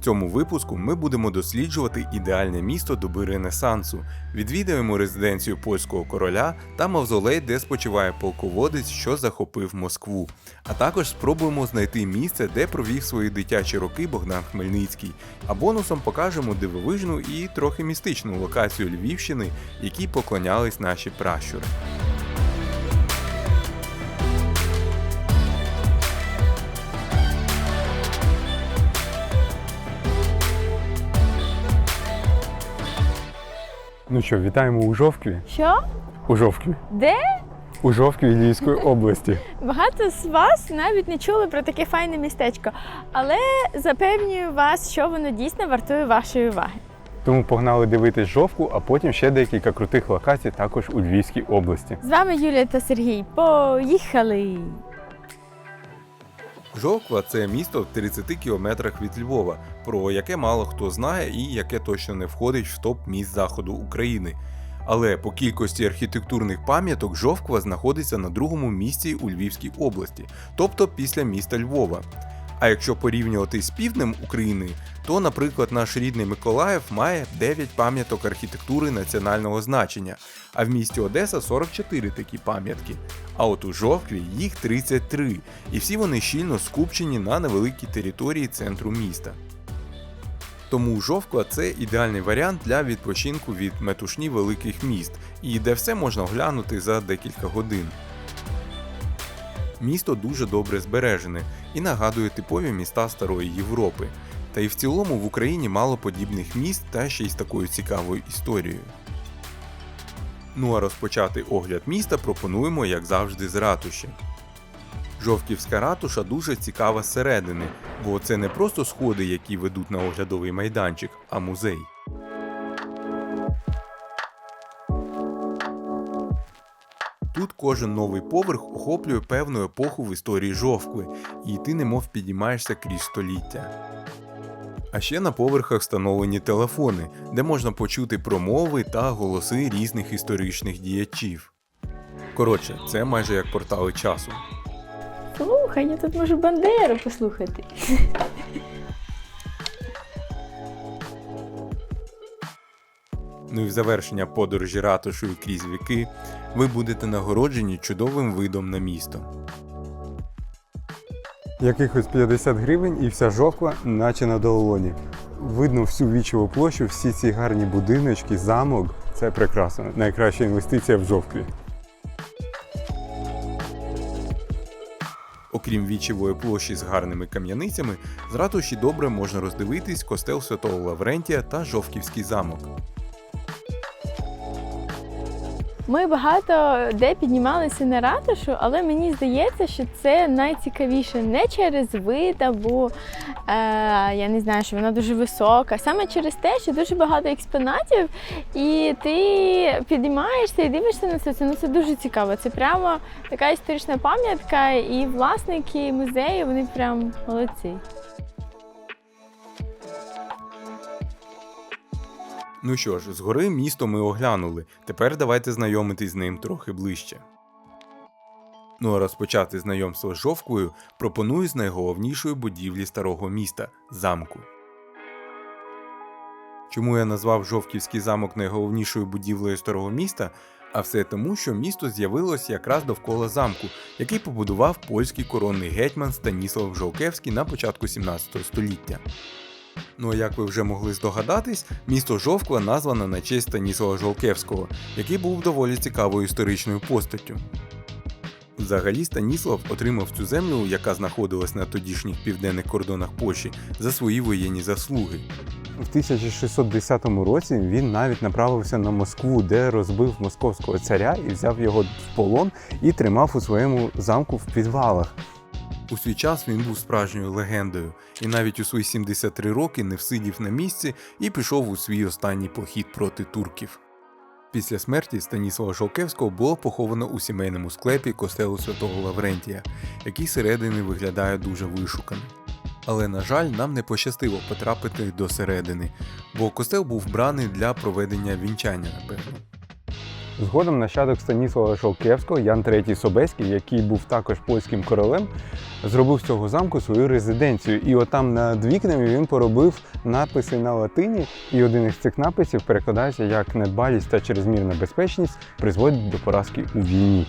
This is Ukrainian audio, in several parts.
цьому випуску ми будемо досліджувати ідеальне місто доби Ренесансу, відвідаємо резиденцію польського короля та мавзолей, де спочиває полководець, що захопив Москву. А також спробуємо знайти місце, де провів свої дитячі роки Богдан Хмельницький. А бонусом покажемо дивовижну і трохи містичну локацію Львівщини, якій поклонялись наші пращури. Ну що, вітаємо у Жовкві. Що? У Жовкві. Де? У Жовкві Львівської області. Багато з вас навіть не чули про таке файне містечко, але запевнюю вас, що воно дійсно вартує вашої уваги. Тому погнали дивитись Жовку, а потім ще декілька крутих локацій також у Львівській області. З вами Юлія та Сергій. Поїхали! Жовква це місто в 30 кілометрах від Львова, про яке мало хто знає і яке точно не входить в топ міст заходу України. Але по кількості архітектурних пам'яток Жовква знаходиться на другому місці у Львівській області, тобто після міста Львова. А якщо порівнювати з півднем України, то, наприклад, наш рідний Миколаїв має 9 пам'яток архітектури національного значення, а в місті Одеса 44 такі пам'ятки. А от у Жовкві їх 33, і всі вони щільно скупчені на невеликій території центру міста. Тому Жовква це ідеальний варіант для відпочинку від метушні великих міст, і де все можна оглянути за декілька годин. Місто дуже добре збережене і нагадує типові міста Старої Європи. Та й в цілому в Україні мало подібних міст та ще й з такою цікавою історією. Ну а розпочати огляд міста пропонуємо, як завжди, з ратуші. Жовківська ратуша дуже цікава зсередини, бо це не просто сходи, які ведуть на оглядовий майданчик, а музей. Тут кожен новий поверх охоплює певну епоху в історії жовкви, і ти немов підіймаєшся крізь століття. А ще на поверхах встановлені телефони, де можна почути промови та голоси різних історичних діячів. Коротше, це майже як портали часу. Слухай, я тут можу Бандеру послухати. Ну і в завершення подорожі ратушою крізь віки ви будете нагороджені чудовим видом на місто. Якихось 50 гривень і вся жовква, наче на долоні. Видно всю вічову площу, всі ці гарні будиночки, замок. Це прекрасно. Найкраща інвестиція в жовкві. Окрім вічевої площі з гарними кам'яницями, з ратуші добре можна роздивитись костел Святого Лаврентія та Жовківський замок. Ми багато де піднімалися на ратушу, але мені здається, що це найцікавіше не через вид або е, я не знаю, що вона дуже висока, саме через те, що дуже багато експонатів, і ти підіймаєшся і дивишся на це. Це ну це дуже цікаво. Це прямо така історична пам'ятка, і власники музею вони прям молодці. Ну що ж, згори місто ми оглянули. Тепер давайте знайомитись з ним трохи ближче. Ну а розпочати знайомство з Жовквою пропоную з найголовнішої будівлі старого міста замку. Чому я назвав Жовківський замок найголовнішою будівлею старого міста? А все тому, що місто з'явилось якраз довкола замку, який побудував польський коронний гетьман Станіслав Жовкевський на початку 17 століття. Ну а як ви вже могли здогадатись, місто Жовква названо на честь Станіслава Жолкевського, який був доволі цікавою історичною постаттю. Взагалі Станіслав отримав цю землю, яка знаходилась на тодішніх південних кордонах Польщі, за свої воєнні заслуги. У 1610 році він навіть направився на Москву, де розбив московського царя і взяв його в полон і тримав у своєму замку в підвалах. У свій час він був справжньою легендою, і навіть у свої 73 роки не всидів на місці і пішов у свій останній похід проти турків. Після смерті Станіслава Шовкевського було поховано у сімейному склепі костелу Святого Лаврентія, який зсередини виглядає дуже вишукано. Але, на жаль, нам не пощастило потрапити до середини, бо костел був браний для проведення вінчання, напевно. Згодом нащадок Станіслава Шовкевського, Ян III Собеський, який був також польським королем, зробив з цього замку свою резиденцію. І отам над вікнами він поробив написи на латині. І один із цих написів перекладається як недбалість та чрезмірна безпечність призводить до поразки у війні.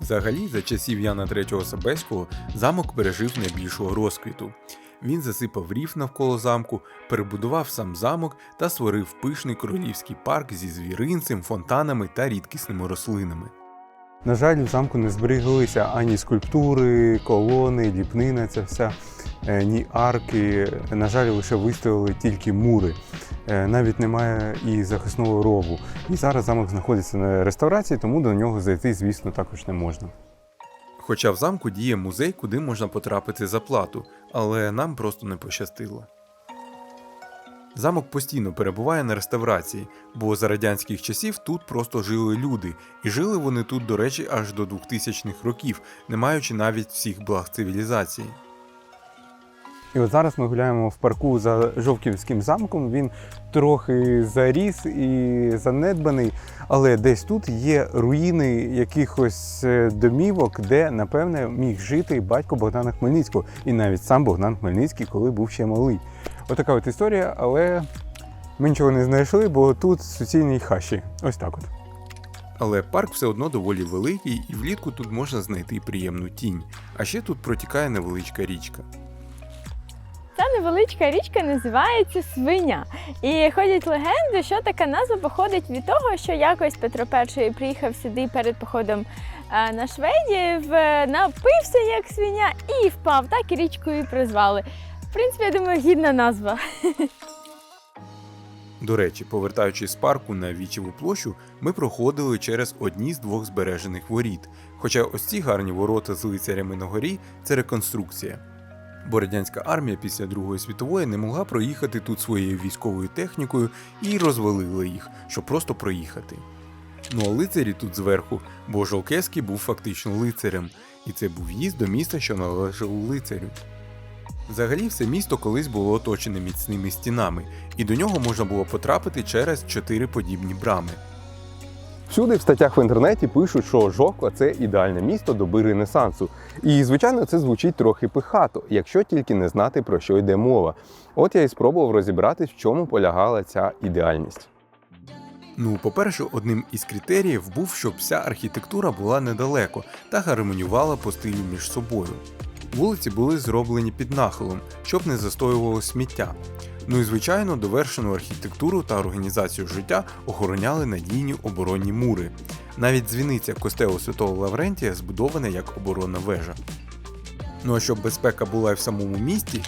Взагалі, за часів Яна III Собеського замок пережив найбільшого розквіту. Він засипав рів навколо замку, перебудував сам замок та створив пишний королівський парк зі звіринцем, фонтанами та рідкісними рослинами. На жаль, в замку не збереглися ані скульптури, колони, ліпнина ця вся, е, ні арки. На жаль, лише виставили тільки мури. Е, Навіть немає і захисного рову. І зараз замок знаходиться на реставрації, тому до нього зайти, звісно, також не можна. Хоча в замку діє музей, куди можна потрапити за плату, але нам просто не пощастило. Замок постійно перебуває на реставрації, бо за радянських часів тут просто жили люди, і жили вони тут, до речі, аж до 2000-х років, не маючи навіть всіх благ цивілізації. І от зараз ми гуляємо в парку за Жовківським замком. Він трохи заріс і занедбаний, але десь тут є руїни якихось е, домівок, де, напевне, міг жити батько Богдана Хмельницького, і навіть сам Богдан Хмельницький, коли був ще малий. Отака от історія, але ми нічого не знайшли, бо тут суцільні хащі. Ось так от. Але парк все одно доволі великий, і влітку тут можна знайти приємну тінь. А ще тут протікає невеличка річка. Невеличка річка називається Свиня. І ходять легенди, що така назва походить від того, що якось Петро І приїхав сюди перед походом е, на шведів, напився як свиня і впав. Так і річку і призвали. В принципі, я думаю, гідна назва. До речі, повертаючись з парку на Вічеву площу, ми проходили через одні з двох збережених воріт. Хоча ось ці гарні ворота з лицарями на горі це реконструкція. Бо радянська армія після Другої світової не могла проїхати тут своєю військовою технікою і розвалила їх, щоб просто проїхати. Ну а лицарі тут зверху, бо Жолкевський був фактично лицарем, і це був в'їзд до міста, що належав лицарю. Взагалі, все місто колись було оточене міцними стінами, і до нього можна було потрапити через чотири подібні брами. Всюди в статтях в інтернеті пишуть, що Жовква це ідеальне місто доби Ренесансу. І, звичайно, це звучить трохи пихато, якщо тільки не знати про що йде мова. От я і спробував розібратись, в чому полягала ця ідеальність. Ну, по-перше, одним із критеріїв був, щоб вся архітектура була недалеко та гармонювала по стилю між собою. Вулиці були зроблені під нахилом, щоб не застоювало сміття. Ну і звичайно, довершену архітектуру та організацію життя охороняли надійні оборонні мури. Навіть дзвіниця костелу Святого Лаврентія збудована як оборонна вежа. Ну а щоб безпека була і в самому місті,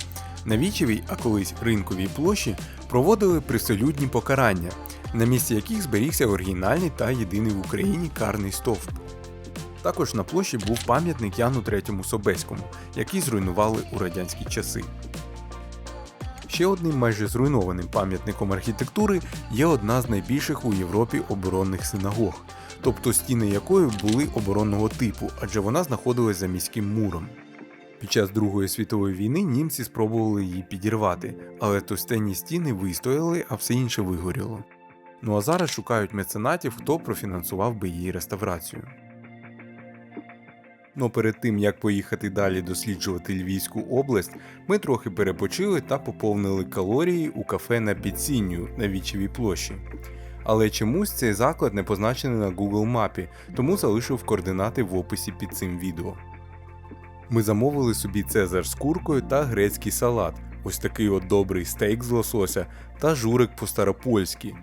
на Вічевій, а колись ринковій площі проводили привселюдні покарання, на місці яких зберігся оригінальний та єдиний в Україні карний стовп. Також на площі був пам'ятник Яну III Собеському, який зруйнували у радянські часи. Ще одним майже зруйнованим пам'ятником архітектури є одна з найбільших у Європі оборонних синагог, тобто стіни якої були оборонного типу, адже вона знаходилась за міським муром. Під час Другої світової війни німці спробували її підірвати, але товстенні стіни вистояли, а все інше вигоріло. Ну а зараз шукають меценатів, хто профінансував би її реставрацію. Но перед тим як поїхати далі досліджувати Львівську область, ми трохи перепочили та поповнили калорії у кафе на Підсінню на Вічевій площі. Але чомусь цей заклад не позначений на Google мапі, тому залишив координати в описі під цим відео. Ми замовили собі цезар з куркою та грецький салат, ось такий от добрий стейк з лосося та журик по-старопольськи.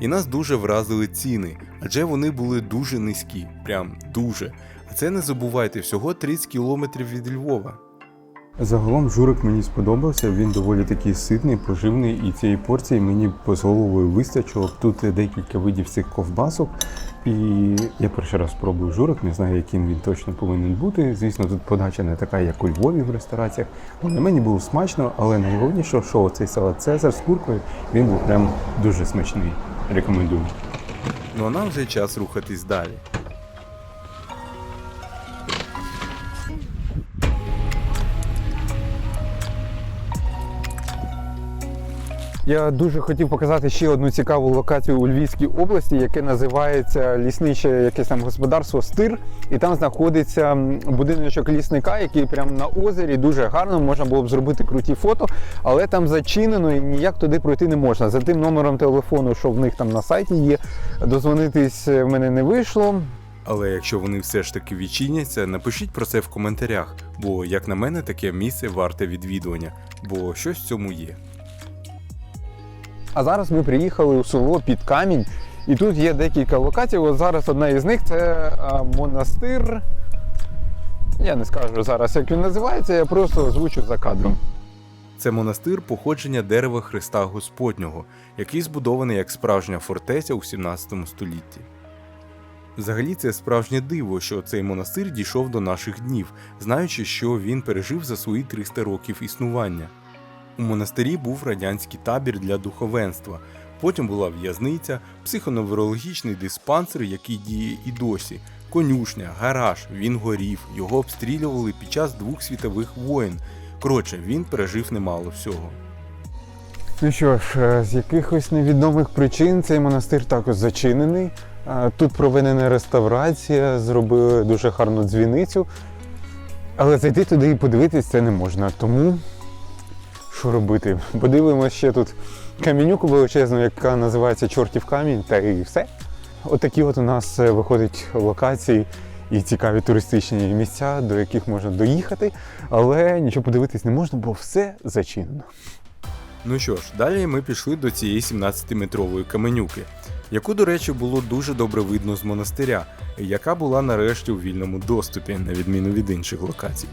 І нас дуже вразили ціни, адже вони були дуже низькі, прям дуже. А це не забувайте всього 30 кілометрів від Львова. Загалом журик мені сподобався, він доволі такий ситний, поживний, і цієї порції мені по з головою вистачило. Тут декілька видів цих ковбасок. І я перший раз спробую журик, не знаю, яким він точно повинен бути. Звісно, тут подача не така, як у Львові в рестораціях. Але мені було смачно, але найголовніше, що цей салат Цезар з куркою, він був прям дуже смачний. Рекомендую. Ну а нам вже час рухатись далі. Я дуже хотів показати ще одну цікаву локацію у Львівській області, яке називається лісниче якесь там господарство Стир. І там знаходиться будиночок лісника, який прямо на озері дуже гарно. Можна було б зробити круті фото, але там зачинено і ніяк туди пройти не можна. За тим номером телефону, що в них там на сайті є, дозвонитись е, в мене не вийшло. Але якщо вони все ж таки відчиняться, напишіть про це в коментарях, бо, як на мене, таке місце варте відвідування, бо щось в цьому є. А зараз ми приїхали у село під камінь, і тут є декілька локацій. От зараз одна із них це монастир. Я не скажу зараз, як він називається, я просто озвучу за кадром. Це монастир походження дерева Христа Господнього, який збудований як справжня фортеця у 17 столітті. Взагалі, це справжнє диво, що цей монастир дійшов до наших днів, знаючи, що він пережив за свої 300 років існування. У монастирі був радянський табір для духовенства, потім була в'язниця, психоневрологічний диспансер, який діє і досі, конюшня, гараж, він горів, його обстрілювали під час двох світових воєн. Коротше, він пережив немало всього. Ну що ж, е, з якихось невідомих причин цей монастир також зачинений. Е, Тут проведена реставрація, зробили дуже гарну дзвіницю. Але зайти туди і подивитись це не можна. Тому що робити? Подивимося ще тут камінюку величезну, яка називається Чортів камінь, та і все. Отакі от у нас е, виходять локації і цікаві туристичні місця, до яких можна доїхати, але нічого подивитись не можна, бо все зачинено. Ну що ж, далі ми пішли до цієї 17-метрової каменюки, яку, до речі, було дуже добре видно з монастиря, яка була нарешті у вільному доступі, на відміну від інших локацій.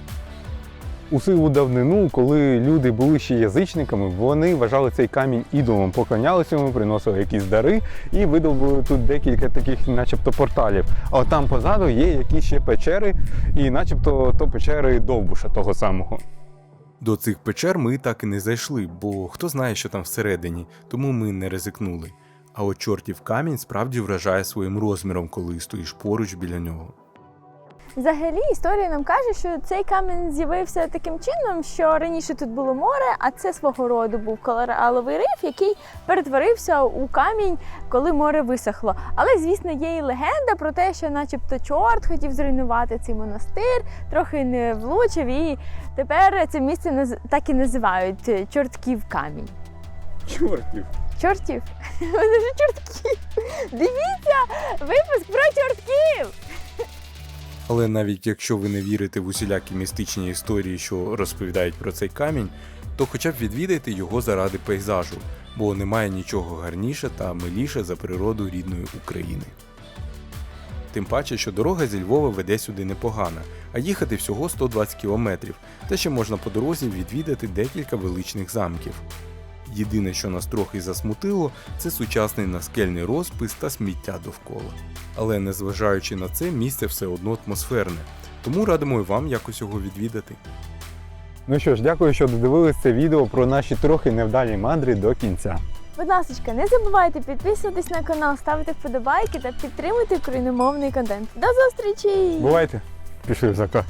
У сиву давнину, коли люди були ще язичниками, вони вважали цей камінь ідолом, поклонялися йому, приносили якісь дари і видобули тут декілька таких, начебто, порталів. А от там позаду є якісь ще печери, і начебто то печери Довбуша того самого. До цих печер ми так і не зайшли, бо хто знає, що там всередині, тому ми не ризикнули. А от чортів камінь справді вражає своїм розміром, коли стоїш поруч біля нього. Взагалі, історія нам каже, що цей камінь з'явився таким чином, що раніше тут було море, а це свого роду був кораловий риф, який перетворився у камінь, коли море висохло. Але, звісно, є і легенда про те, що, начебто, чорт хотів зруйнувати цей монастир, трохи не влучив, і тепер це місце так і називають е, чортків камінь. Чортів. Чортів? Вони ж чортків. Дивіться, випуск про чортків. Але навіть якщо ви не вірите в усілякі містичні історії, що розповідають про цей камінь, то хоча б відвідайте його заради пейзажу, бо немає нічого гарніше та миліше за природу рідної України. Тим паче, що дорога зі Львова веде сюди непогана, а їхати всього 120 кілометрів, та ще можна по дорозі відвідати декілька величних замків. Єдине, що нас трохи засмутило, це сучасний наскельний розпис та сміття довкола. Але незважаючи на це, місце все одно атмосферне, тому радимо і вам якось його відвідати. Ну що ж, дякую, що додивились це відео про наші трохи невдалі мандри до кінця. Будь ласка, не забувайте підписуватись на канал, ставити вподобайки та підтримуйте україномовний контент. До зустрічі! Бувайте! Пішли в закат.